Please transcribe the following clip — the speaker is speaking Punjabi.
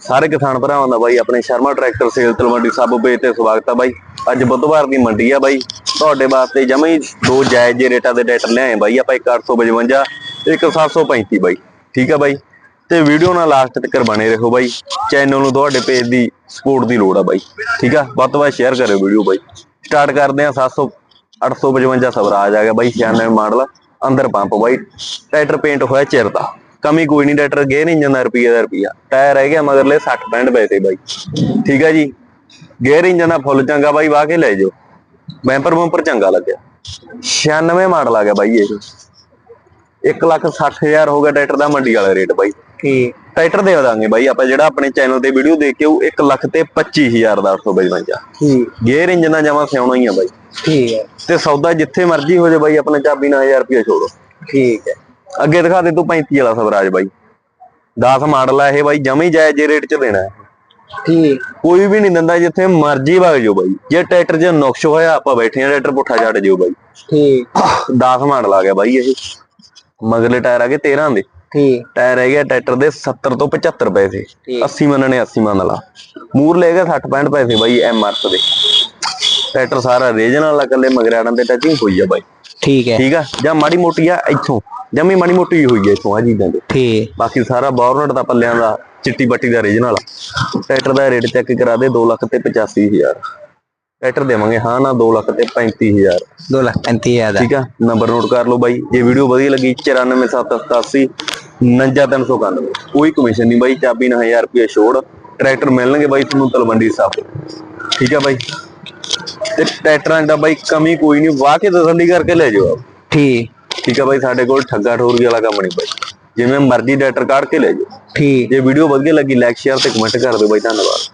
ਸਾਰੇ ਕਿਸਾਨ ਭਰਾਵਾਂ ਦਾ ਬਾਈ, ਆਪਣੇ Sharma tractor sale Talwandi Sabo page ਤੇ ਸਵਾਗਤ ਆ ਬਾਈ। ਅੱਜ ਬੁੱਧਵਾਰ ਦੀ ਮੰਡੀ ਆ ਬਾਈ। ਤੁਹਾਡੇ ਵਾਸਤੇ ਜਮਾਂ ਹੀ ਦੋ ਜਾਇਜ਼ ਜਿਹੇ ਰੇਟਾਂ ਦੇ ਟਰੈਕਟਰ ਲਿਆਏ ਬਾਈ। ਆਪਾਂ ਇੱਕ 855 ਇੱਕ 735 ਬਾਈ। ਠੀਕ ਆ ਬਾਈ? ਤੇ ਵੀਡੀਓ ਨਾਲ ਲਾਸਟ ਤੱਕ ਬਣੇ ਰਹੋ ਬਾਈ। ਚੈਨਲ ਨੂੰ ਤੁਹਾਡੇ ਪੇਜ ਦੀ ਸਪੋਰਟ ਦੀ ਲੋੜ ਆ ਬਾਈ। ਠੀਕ ਆ? ਵੱਧ ਤੋਂ ਵੱਧ ਸ਼ੇਅਰ ਕਰਿਓ ਵੀਡੀਓ ਬਾਈ। ਸਟਾਰਟ ਕਰਦੇ ਆ 700 855 ਸਵਰਾਜ ਆ ਗਿਆ ਬਾਈ। 96 ਮਾਡਲ ਅੰਦਰ ਪੰਪ ਬਾਈ। ਟਰੈਕਟਰ ਪੇਂਟ ਹੋਇਆ ਚਿਰ ਦਾ। ਕਮੀ ਕੋਈ ਨਹੀਂ ਟਰੈਕਟਰ ਗੇਅਰ ਇੰਜਨ ਦਾ ਰੁਪਈਆ ਦਾ ਰੁਪਈਆ। ਟਾਇਰ ਰਹਿ ਗਿਆ ਮਗਰਲੇ 60 65 ਪੈਸੇ ਬਾਈ। ਠੀਕ ਹੈ ਜੀ? ਗੇਅਰ ਇੰਜਨ ਦਾ ਫੁੱਲ ਚੰਗਾ ਬਾਈ ਵਾਹ ਕੇ ਲੈ ਜਾਓ। ਬੈਂਪਰ ਬੰਪਰ ਚੰਗਾ ਲੱਗਿਆ। 96 ਮਾਡਲ ਆ ਗਿਆ ਬਾਈ ਇਹ। 1 ਲੱਖ 60 ਹਜ਼ਾਰ ਹੋ ਗਿਆ ਟਰੈਕਟਰ ਦਾ ਮੰਡੀ ਵਾਲਾ ਰੇਟ ਬਾਈ। ਠੀਕ। ਟਰੈਕਟਰ ਦੇ ਦਾਂਗੇ ਬਾਈ ਆਪਾਂ ਜਿਹੜਾ ਆਪਣੇ ਚੈਨਲ ਤੇ ਵੀਡੀਓ ਦੇਖ ਕੇ ਉਹ 1 ਲੱਖ ਤੇ 25000 ਦਾ 852 ਠੀਕ। ਗੇਅਰ ਇੰਜਨ ਦਾ ਜਮਾ ਸਿਆਉਣਾ ਹੀ ਆ ਬਾਈ। ਠੀਕ ਹੈ ਤੇ ਸੌਦਾ ਜਿੱਥੇ ਮਰਜ਼ੀ ਹੋ ਜਾਏ ਬਾਈ ਆਪਣੇ ਚਾਬੀ ਨਾਲ 1000 ਰੁਪਏ ਛੋੜੋ। ਠੀਕ ਹੈ ਅੱਗੇ ਦਿਖਾ ਦੇ ਤੂੰ 35 ਵਾਲਾ ਸਵਰਾਜ ਬਾਈ। 10 ਮਾਡਲ ਆ ਇਹ ਬਾਈ ਜਮੇ ਜਾਇਜ਼ ਰੇਟ 'ਚ ਦੇਣਾ। ਹੈ ਠੀਕ। ਕੋਈ ਵੀ ਨਹੀਂ ਦਿੰਦਾ ਜਿੱਥੇ ਮਰਜ਼ੀ ਵਗ ਜਾਓ ਬਾਈ। ਜੇ ਟਰੈਕਟਰ 'ਚ ਨੁਕਸ਼ ਹੋਇਆ ਆਪਾਂ ਬੈਠੇ ਆ ਟਰੈਕਟਰ ਪੁੱਠਾ ਛੱਡ ਜਿਓ ਬਾਈ। ਠੀਕ। 10 ਮਾਡਲ ਆ ਗਿਆ ਬਾਈ ਇਹ। ਮਗਰਲੇ ਟਾਇਰ ਆ ਗਏ 13 ਦੇ। ਠੀਕ। ਟਾਇਰ ਰਹਿ ਗਿਆ ਟਰੈਕਟਰ ਦੇ 70 ਤੋਂ 75 ਪੈਸੇ। ਠੀਕ। 80 ਮੰਨਣੇ 80 ਮੰਨ ਲਾ। ਮੂਰ ਲੈ ਗਿਆ 60 65 ਪੈਸੇ ਬਾਈ ਐਮਆਰਐਫ ਦੇ। ਟਰੈਕਟਰ ਸਾਰਾ ਰੀਜਨਲ ਵਾਲਾ ਕੱਲੇ ਮਗਰਾੜਾਂ ਤੇ ਟੱਚਿੰਗ ਹੋਈ ਆ ਬਾਈ। ਠੀਕ ਹੈ। ਠੀਕ ਆ? ਜਾਂ ਮਾੜੀ ਮੋਟੀ ਆ ਇੱਥੋਂ। ਜਮੀ ਮਾੜੀ ਮੋਟੀ ਹੋਈ ਆ ਇੱਥੋਂ ਆ ਚੀਜ਼ਾਂ ਦੇ ਠੀਕ। ਬਾਕੀ ਸਾਰਾ ਬੌਰਨਟ ਦਾ ਪੱਲਿਆਂ ਦਾ ਚਿੱਟੀ ਬੱਟੀ ਦਾ ਰੀਜਨਲ ਟਰੈਕਟਰ ਦਾ ਰੇਟ ਚੈੱਕ ਕਰਾ ਦੇ 2 ਲੱਖ ਤੇ 85000 ਟਰੈਕਟਰ ਦੇਵਾਂਗੇ ਹਾਂ ਨਾ 2 ਲੱਖ ਤੇ 35000 2 ਲੱਖ 35000 ਦਾ। ਠੀਕ ਆ? ਨੰਬਰ ਨੋਟ ਕਰ ਲਓ ਬਾਈ। ਜੇ ਵੀਡੀਓ ਵਧੀਆ ਲੱਗੀ 94787 99391 ਕੋਈ ਕਮਿਸ਼ਨ ਨਹੀਂ ਬਾਈ ਚਾਬੀ ਨਾ 1000 ਰੁਪਏ ਛੋੜ। ਟਰੈਕਟਰ ਮਿਲਣਗੇ ਬਾਈ ਤੁਹਾਨੂੰ ਤਲਵੰਡੀ ਸਾਹਿਬ ਠੀਕ ਆ ਬਾਈ? ਤੇ ਟਰੈਕਟਰਾਂ ਦਾ ਬਾਈ ਕਮੀ ਕੋਈ ਨਹੀਂ ਵਾਹ ਕੇ ਤਸੱਲੀ ਕਰਕੇ ਲੈ ਜਾਓ। ਠੀਕ। ਠੀਕ ਆ ਬਾਈ ਸਾਡੇ ਕੋਲ ਠੱਗਾ ਠੋਰੀ ਵਾਲਾ ਕੰਮ ਨਹੀਂ ਬਾਈ। ਜਿਵੇਂ ਮਰਜ਼ੀ ਟਰੈਕਟਰ ਕਾਢ ਕੇ ਲੈ ਜਾਓ। ਠੀਕ। ਜੇ ਵੀਡੀਓ ਵਧੀਆ ਲੱਗੀ ਲਾਈਕ ਸ਼ੇਅਰ ਤੇ ਕਮੈਂਟ ਕਰ ਦਿਓ ਬਾਈ ਧੰਨਵਾਦ।